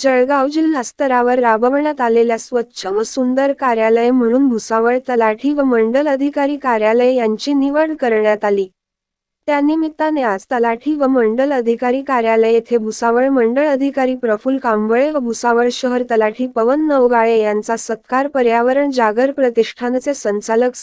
जळगाव जिल्हा स्तरावर राबवण्यात आलेल्या स्वच्छ व सुंदर कार्यालय म्हणून भुसावळ तलाठी व मंडल अधिकारी कार्यालय यांची निवड करण्यात आली. त्यानिमित्ताने आज तलाठी व मंडल अधिकारी कार्यालय येथे भुसावळ मंडळ अधिकारी प्रफुल कांबळे व भुसावळ शहर तलाठी पवन नवगाळे यांचा सत्कार पर्यावरण जागर प्रतिष्ठानचे संचालक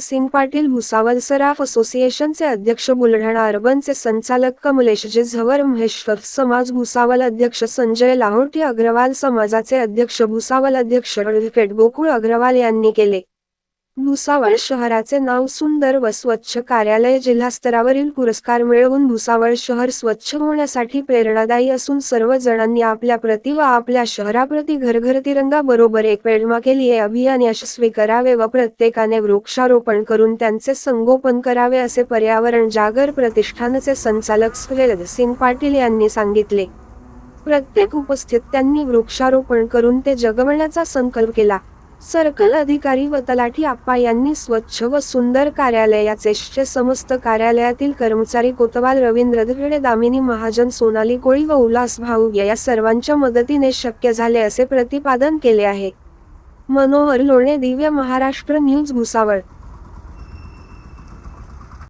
सिंग पाटील भुसावळ सराफ असोसिएशनचे अध्यक्ष बुलढाणा अर्बनचे संचालक कमलेशजे झवर महेश्वर समाज भुसावळ अध्यक्ष संजय लाहोटी अग्रवाल समाजाचे अध्यक्ष भुसावळ अध्यक्ष ॲडव्होकेट गोकुळ अग्रवाल यांनी केले. भुसावळ शहराचे नाव सुंदर व स्वच्छ कार्यालय जिल्हास्तरावरील पुरस्कार मिळवून भुसावळ शहर स्वच्छ होण्यासाठी प्रेरणादायी असून सर्व जणांनी आपल्या प्रति व आपल्या शहराप्रती घरघर तिरंगा बरोबर एक प्रेरणा केली. हे अभियान यशस्वी करावे व प्रत्येकाने वृक्षारोपण करून त्यांचे संगोपन करावे असे पर्यावरण जागर प्रतिष्ठानचे संचालक सुरेल सिंग पाटील यांनी सांगितले. प्रत्येक उपस्थित त्यांनी वृक्षारोपण करून ते जगवण्याचा संकल्प केला. सर्कल अधिकारी व तलाठी आप्पा यांनी स्वच्छ व सुंदर कार्यालयाचे समस्त कार्यालयातील कर्मचारी कोतवाल रवींद्र दगडे दामिनी महाजन सोनाली कोळी व उल्हास भाऊ या सर्वांच्या मदतीने शक्य झाले असे प्रतिपादन केले आहे. मनोहर लोणे दिव्य महाराष्ट्र न्यूज भुसावळ.